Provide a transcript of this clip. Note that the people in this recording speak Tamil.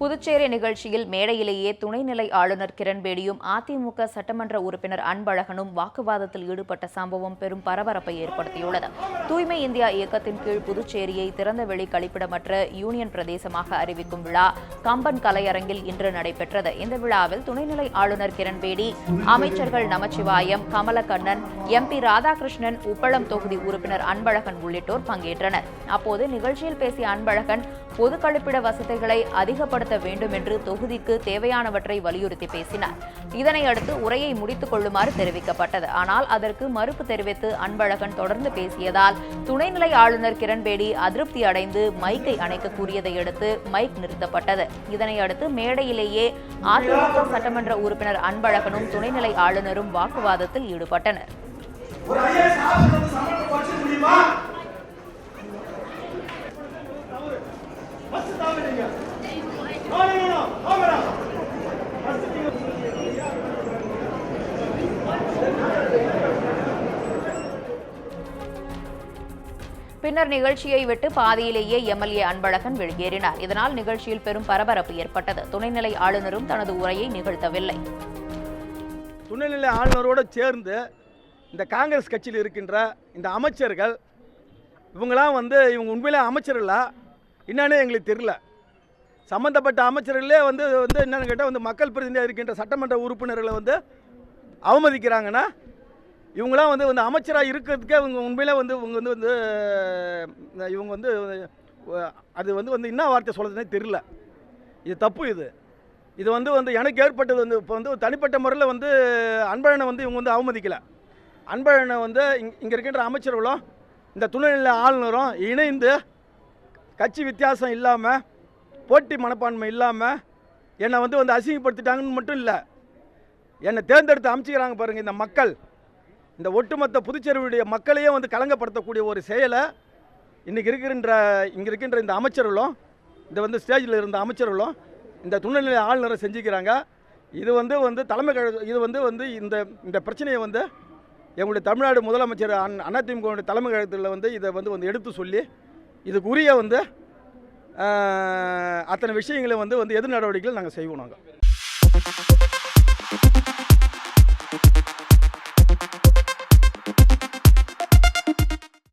புதுச்சேரி நிகழ்ச்சியில் மேடையிலேயே துணைநிலை ஆளுநர் கிரண்பேடியும் அதிமுக சட்டமன்ற உறுப்பினர் அன்பழகனும் வாக்குவாதத்தில் ஈடுபட்ட சம்பவம் பெரும் பரபரப்பை ஏற்படுத்தியுள்ளது. தூய்மை இந்தியா இயக்கத்தின் கீழ் புதுச்சேரியை திறந்தவெளி கழிப்பிடமற்ற யூனியன் பிரதேசமாக அறிவிக்கும் விழா கம்பன் கலையரங்கில் இன்று நடைபெற்றது. இந்த விழாவில் துணைநிலை ஆளுநர் கிரண்பேடி அமைச்சர்கள் நமச்சிவாயம் கமலக்கண்ணன் எம்பி ராதாகிருஷ்ணன் உப்பளம் தொகுதி உறுப்பினர் அன்பழகன் உள்ளிட்டோர் பங்கேற்றனர். அப்போது நிகழ்ச்சியில் பேசிய அன்பழகன் பொது கழிப்பிட வசதிகளை அதிகப்படுத்த வேண்டும் என்று தொகுதிக்கு தேவையானவற்றை வலியுறுத்தி பேசினார். இதனை அடுத்து உரையை முடித்துக் கொள்ளுமாறு தெரிவிக்கப்பட்டது. ஆனால் அதற்கு மறுப்பு தெரிவித்து அன்பழகன் தொடர்ந்து பேசியதால் துணைநிலை ஆளுநர் கிரண்பேடி அதிருப்தி அடைந்து மைக்கை அணைக்க கூறியதை அடுத்து மைக் நிறுத்தப்பட்டது. இதனை அடுத்து மேடையிலேயே அதிமுக சட்டமன்ற உறுப்பினர் அன்பழகனும் துணைநிலை ஆளுநரும் வாக்குவாதத்தில் ஈடுபட்டனர். ஒரு பின்னர் நிகழ்ச்சியை விட்டு பாதியிலேயே எம்எல்ஏ அன்பழகன் வெளியேறினார். இதனால் நிகழ்ச்சியில் பெரும் பரபரப்பு ஏற்பட்டது. துணைநிலை ஆளுநரும் தனது உரையை நிகழ்த்தவில்லை. துணைநிலை ஆளுநரோடு சேர்ந்து இந்த காங்கிரஸ் கட்சியில் இருக்கின்ற இந்த அமைச்சர்கள் இவங்களாம் வந்து இவங்க உண்மையிலே அமைச்சர்களா? என்னன்னு எங்களுக்கு தெரியல. சம்மந்தப்பட்ட அமைச்சர்களே வந்து வந்து என்னென்னு கேட்டால் வந்து மக்கள் பிரதிநிதியாக இருக்கின்ற சட்டமன்ற உறுப்பினர்களை வந்து அவமதிக்கிறாங்கன்னா இவங்களாம் வந்து வந்து அமைச்சராக இருக்கிறதுக்கே இவங்க உண்மையிலே வந்து இவங்க வந்து வந்து இவங்க வந்து அது வந்து வந்து என்ன வார்த்தை சொல்கிறதுனே தெரியல. இது தப்பு இது. இது வந்து வந்து எனக்கு ஏற்பட்டது வந்து இப்போ வந்து தனிப்பட்ட முறையில் வந்து அன்பழனை வந்து இவங்க வந்து அவமதிக்கலை. அன்பழனை வந்து இங் இங்கே இருக்கின்ற அமைச்சர்களும் இந்த துணைநிலை ஆளுநரும் இணைந்து கட்சி வித்தியாசம் இல்லாமல் போட்டி மனப்பான்மை இல்லாமல் என்னை வந்து வந்து அசிங்கப்படுத்திட்டாங்கன்னு மட்டும் இல்லை. என்னை தேர்ந்தெடுத்து அமைச்சிக்கிறாங்க பாருங்கள் இந்த மக்கள். இந்த ஒட்டுமொத்த புதுச்சேரியுடைய மக்களையே வந்து கலங்கப்படுத்தக்கூடிய ஒரு செயலை இன்றைக்கி இருக்கின்ற இங்கே இருக்கின்ற இந்த அமைச்சர்களும் இந்த வந்து ஸ்டேஜில் இருந்த அமைச்சர்களும் இந்த துணைநிலை ஆளுநரை செஞ்சுக்கிறாங்க. இது வந்து வந்து தலைமை கழக இது வந்து வந்து இந்த இந்த பிரச்சனையை வந்து எங்களுடைய தமிழ்நாடு முதலமைச்சர் அன் அதிமுகவுடைய தலைமை கழகத்தில் வந்து இதை வந்து வந்து எடுத்து சொல்லி இதுக்குரிய வந்து அத்தனை விஷயங்களை வந்து வந்து எதிர் நடவடிக்கைகள் நாங்கள் செய்வோம் நாங்கள்